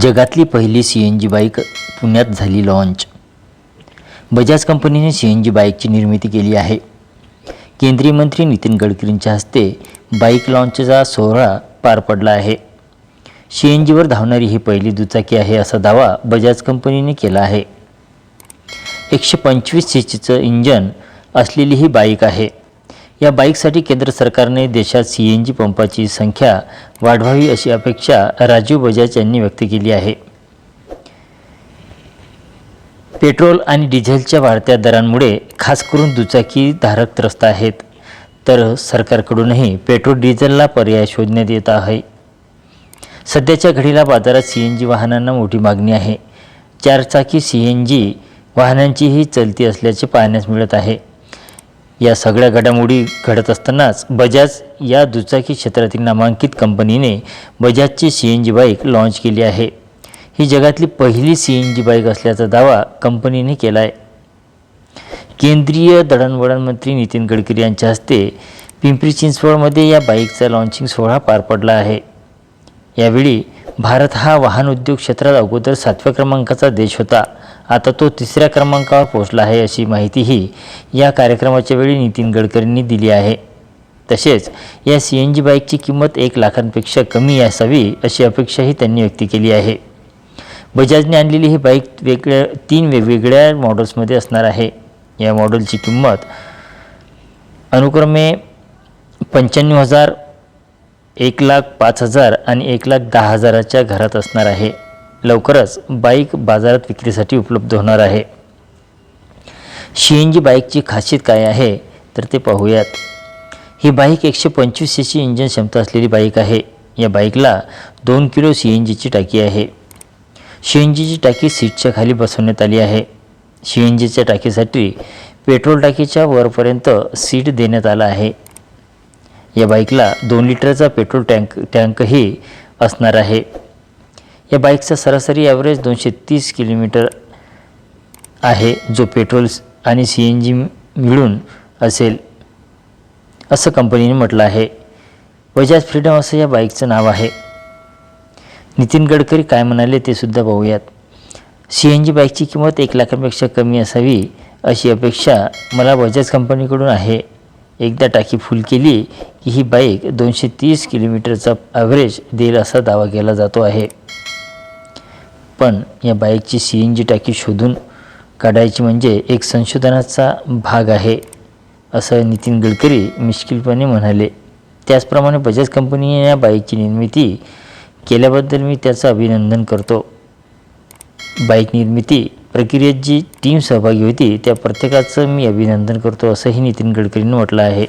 जगातली पहिली C N G bike पुण्यात झाली लॉन्च बजाज कंपनीने सी एन जी बाईकची निर्मिती केली आहे. केंद्रीय मंत्री नितीन गडकरींच्या हस्ते बाईक लॉन्चचा सोहळा पार पडला आहे. सी एन जीवर धावणारी ही पहिली दुचाकी आहे असा दावा बजाज कंपनीने केला आहे. एकशे पंचवीस सी सीचं इंजन असलेली ही बाईक आहे. या बाईकसाठी केंद्र सरकारने देशात सी एन जी पंपाची संख्या वाढवावी अशी अपेक्षा राजीव बजाज यांनी व्यक्त केली आहे. पेट्रोल आणि डिझेलच्या वाढत्या दरांमुळे खास करून दुचाकी धारक त्रस्त आहेत. तर सरकारकडूनही पेट्रोल डिझेलला पर्याय शोधण्यात येत आहे. सध्याच्या घडीला बाजारात सी एन जी वाहनांना मोठी मागणी आहे. चारचाकी सी एन जी वाहनांचीही चलती असल्याचे पाहण्यास मिळत आहे. या सगळ्या घडामोडी घडत असतानाच बजाज या दुचाकी क्षेत्रातील नामांकित कंपनीने बजाजची C N G bike launch केली आहे. ही जगातली पहिली सी एन जी बाईक असल्याचा दावा कंपनीने केला आहे केंद्रीय दळणवळण मंत्री नितीन गडकरी यांच्या हस्ते पिंपरी चिंचवडमध्ये या बाईकचा लॉन्चिंग सोहळा पार पडला आहे. यावेळी भारत हा वाहन उद्योग क्षेत्रात अगोदर सातव्या क्रमांकाचा देश होता. आता तो तिसऱ्या क्रमांकावर पोहोचला आहे अशी माहितीही या कार्यक्रमाच्या वेळी नितीन गडकरींनी दिली आहे. तसेच या सी एन जी बाईकची किंमत एक लाखांपेक्षा कमी असावी अशी अपेक्षाही त्यांनी व्यक्त केली आहे. बजाजने आणलेली ही बाईक वेगळ्या तीन वेगवेगळ्या मॉडेल्समध्ये असणार आहे. या मॉडेलची किंमत अनुक्रमे पंच्याण्णव हजार एक लाख पाच हजार आणि एक लाख दहा हजाराच्या घरात असणार आहे. लवकरच बाईक बाजारात विक्रीसाठी उपलब्ध होणार आहे. सी एन जी बाईकची खासियत काय आहे तर ते पाहूयात. ही बाईक एकशे पंचवीस सी सी इंजन क्षमता असलेली बाईक आहे. या बाईकला दोन किलो सी एन जीची टाकी आहे. सी एन जीची टाकी सीटच्या खाली बसवण्यात आली आहे. सी एन जीच्या टाकीसाठी पेट्रोल टाकीच्या वरपर्यंत सीट देण्यात आला आहे. या बाईकला दोन लिटरचा पेट्रोल टँक टँकही असणार आहे. या बाईकचा सरासरी ॲव्हरेज दोनशे तीस किलोमीटर आहे जो पेट्रोल आणि सी एन जी मिळून असेल असं कंपनीने म्हटलं आहे. बजाज फ्रीडम असं या बाईकचं नाव आहे. नितीन गडकरी काय म्हणाले ते सुद्धा पाहूयात सी एन जी बाईकची किंमत एक लाखांपेक्षा कमी असावी अशी अपेक्षा मला बजाज कंपनीकडून आहे. एकदा टाकी फुल केली की ही बाईक दोनशे तीस किलोमीटरचा ॲव्हरेज देईल असा दावा केला जातो आहे. पण या बाईकची सी एन जी टाकी शोधून काढायची म्हणजे एक संशोधनाचा भाग आहे असं नितीन गडकरी मिश्किलपणे म्हणाले. त्याचप्रमाणे बजाज कंपनीने या बाईकची निर्मिती केल्याबद्दल मी त्याचं अभिनंदन करतो. बाईक निर्मिती प्रक्रियेत जी टीम सहभागी होती त्या प्रत्येकाचं मी अभिनंदन करतो असंही नितीन गडकरींनी म्हटलं आहे.